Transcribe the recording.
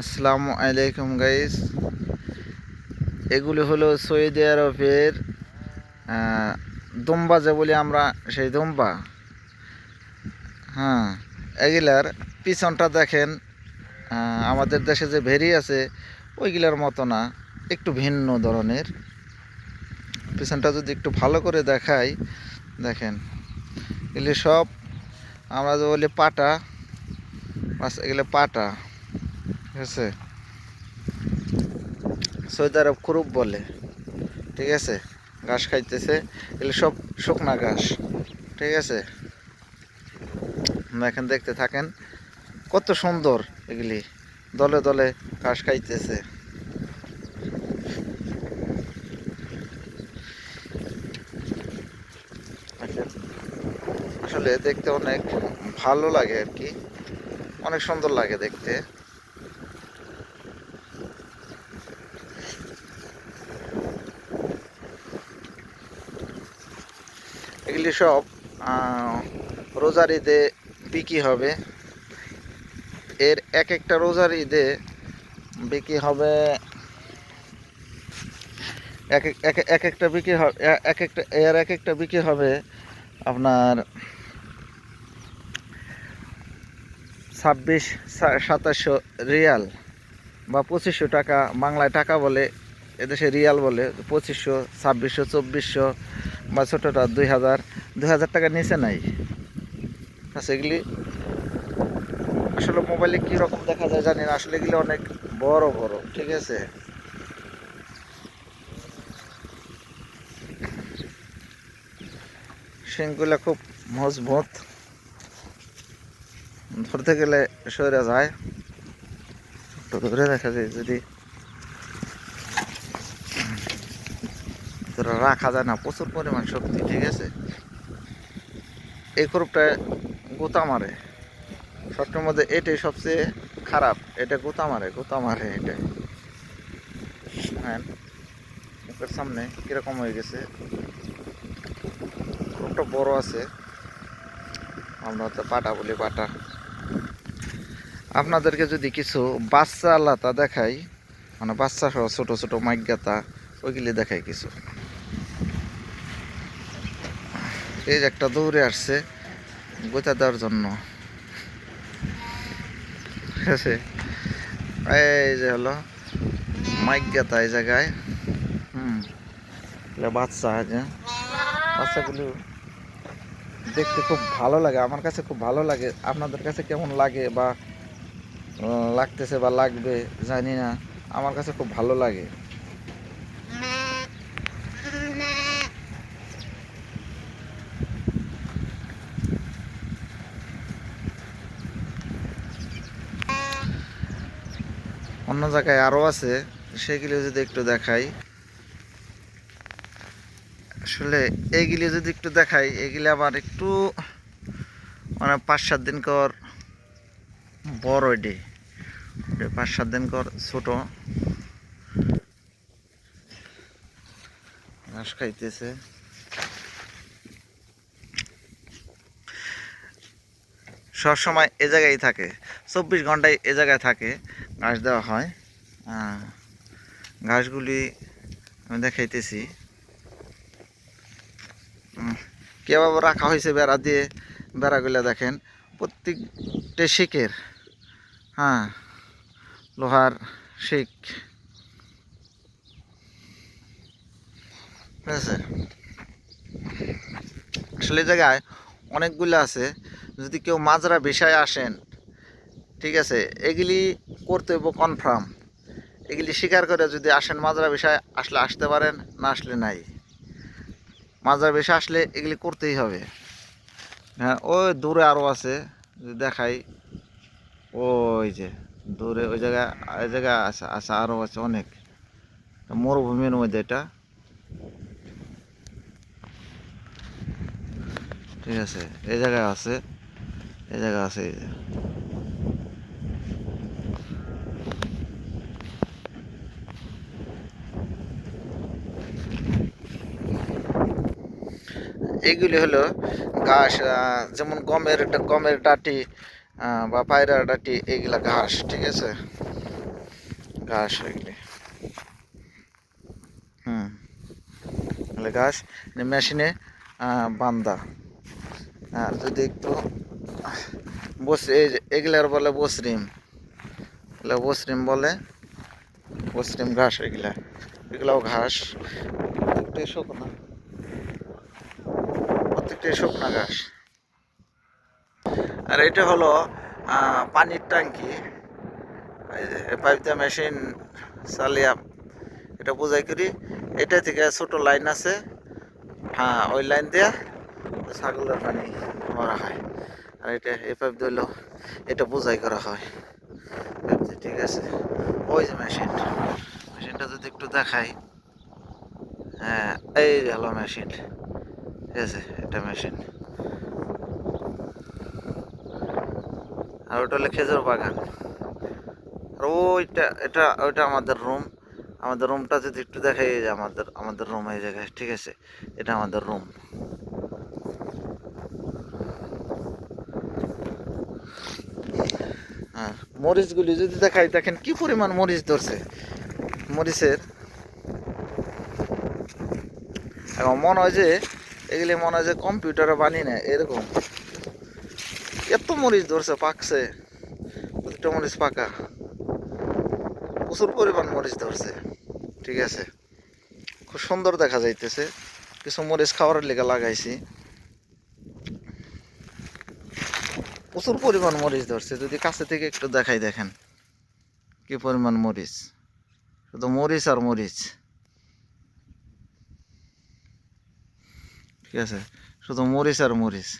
আসসালামু আলাইকুম গাইস এগুলি হলো সৌদি আরবের দুম্বা যে বলি আমরা, সেই দুম্বা। হ্যাঁ এগুলার পিছনটা দেখেন আমাদের দেশে যে ভেরি আছে, ওইগুলার মতো না, একটু ভিন্ন ধরনের। পিছনটা যদি একটু ভালো করে দেখাই, দেখেন, এগুলি সব আমরা যে বলি পাটা, বাস, এগুলো পাটা। আছে? সৌদি আরব খুরুপ বলে। ঠিক আছে? ঘাস খাইতেছে। এগুলো সব শুকনা ঘাস। ঠিক আছে? দেখেন দেখতে থাকেন কত সুন্দর এগুলি। দলে দলে ঘাস খাইতেছে। আসলে দেখতে অনেক ভালো লাগে আর কি। অনেক সুন্দর লাগে দেখতে। এগুলি সব রোজার ঈদে বিক্রি হবে। এর এক একটা রোজার ঈদে বিক্রি হবে, এক এক- এক এক একটা বিক্রি হবে এক একটা, এর এক একটা বিক্রি হবে আপনার ছাব্বিশ, সাতাশশো রিয়াল বা পঁচিশশো টাকা বাংলায় টাকা বলে, এদেশে রিয়াল বলে, পঁচিশশো, ছাব্বিশশো, চব্বিশশো বা ছোটোটা দুই হাজার দুই হাজার টাকার নিচে নাই। আচ্ছা এগুলি আসলে মোবাইলে কীরকম দেখা যায় জানি না, আসলে এগুলি অনেক বড় বড়, ঠিক আছে? শিংগুলো খুব মজবুত। ধরতে গেলে সরে যায়। ধরে দেখা যায় যদি রাখা যায় না, প্রচুর পরিমাণ শক্তি, ঠিক আছে? এই গ্রুপটা গোতা মারে। সবটার মধ্যে এটাই সবচেয়ে খারাপ, এটা গোতা মারে গোতা মারে এটাই হ্যাঁ মুখের সামনে কীরকম হয়ে গেছে? গ্রুপটা বড় আছে। আমরা তো পাটা বলি পাটা। আপনাদেরকে যদি কিছু বাচ্চা আলাদা দেখাই মানে বাচ্চা সহ ছোট ছোট মাইজ্ঞাতা ওইগুলি দেখাই কিছু। এই যে একটা দৌড়ে আসছে গোতা দেওয়ার জন্য। ঠিক আছে? এই যে হলো মাইজ্ঞাতা এই জায়গায়। হুম। বাচ্চা আছে বাচ্চাগুলো দেখতে খুব ভালো লাগে, আমার কাছে খুব ভালো লাগে। আপনাদের কাছে কেমন লাগে বা লাগতেছে বা লাগবে, জানি না। আমার কাছে খুব ভালো লাগে। অন্য জায়গায় আরও আছে, সেগুলো যদি একটু দেখাই। আসলে এইগুলি যদি একটু দেখাই, এগুলি আবার একটু মানে পাঁচ সাত দিন কর বড় ওটা পাঁচ সাত দিন কর ছোট। ঘাস খাইতেছে। সবসময় এ জায়গায় থাকে। চব্বিশ ঘন্টায় এ জায়গায় থাকে। ঘাস দেওয়া হয়। ঘাসগুলি আমি দেখাইতেছি। কীভাবে রাখা হয়েছে বেড়া দিয়ে। বেড়াগুলো দেখেন, প্রত্যেকটা শিকের হ্যাঁ লোহার শিক। ঠিক আছে? আসলে জায়গায় অনেকগুলো আছে। যদি কেউ মাজরা বিষয়ে আসেন, ঠিক আছে, এগুলি করতে হইব কনফার্ম এগুলি স্বীকার করে যদি আসেন মাজরা বিষয়, আসলে আসতে পারেন, না আসলে নাই। মাজরা বেশি আসলে এগুলি করতেই হবে। হ্যাঁ ওই দূরে আরও আছে, যদি দেখাই, ওই যে দূরে ওই জায়গায় ওই জায়গায় আছে আছে আরও আছে অনেক। মরুভূমির মধ্যে এটা। ঠিক আছে, এই জায়গায় আছে। এই জায়গায় আছে এগুলি হলো ঘাস যেমন গমের গমের ডাটি বা পায়রার ডাটি এইগুলা ঘাস, ঠিক আছে? ঘাস এগুলি। হুম। এগুলো ঘাস মেশিনে বান্দা আর যদি একটু বস এগুলার বলে বসরিম। এগুলো বসরিম বলে, বসরিম ঘাস এগুলা। এগুলাও ঘাস। প্রত্যেকটাই শুকনা। প্রত্যেকটাই শুকনা ঘাস। আর এটা হলো পানির ট্যাঙ্কি। পাইপ দিয়ে মেশিন চালিয়ে এটা বোঝাই করি। এটা থেকে ছোট লাইন আছে। হ্যাঁ ওই লাইন দিয়ে ছাগলের পানি ভরা হয়। আর এটা এই পাইপ দিল এটা বোঝাই করা হয়। ঠিক আছে। ওই যে মেশিন মেশিনটা যদি একটু দেখাই। হ্যাঁ এই হলো মেশিন ঠিক আছে, এটা মেশিন আর ওটা হলো খেজুর বাগান। আর ওইটা, এটা, ওইটা আমাদের রুম আমাদের রুমটা যদি একটু দেখাই যে আমাদের আমাদের রুম এই জায়গায়। ঠিক আছে, এটা আমাদের রুম হ্যাঁ মরিচগুলি যদি দেখাই, দেখেন কি পরিমাণ মরিচ ধরছে। মরিচের। এখন মনে হয় যে, এগুলি মনে হয় যে কম্পিউটারে বানিয়ে নেয়, এরকম। এত মরিচ ধরছে, পাকছে। প্রতিটা মরিচ পাকা। প্রচুর পরিমাণ মরিচ ধরছে, ঠিক আছে। খুব সুন্দর দেখা যাইতেছে। কিছু মরিচ খাওয়ার লেগে লাগাইছি। প্রচুর পরিমাণ মরিচ ধরছে। যদি কাছে থেকে একটু দেখাই দেখেন, কি পরিমাণ মরিচ। শুধু মরিচ আর মরিচ। ঠিক আছে? শুধু মরিচ আর মরিচ।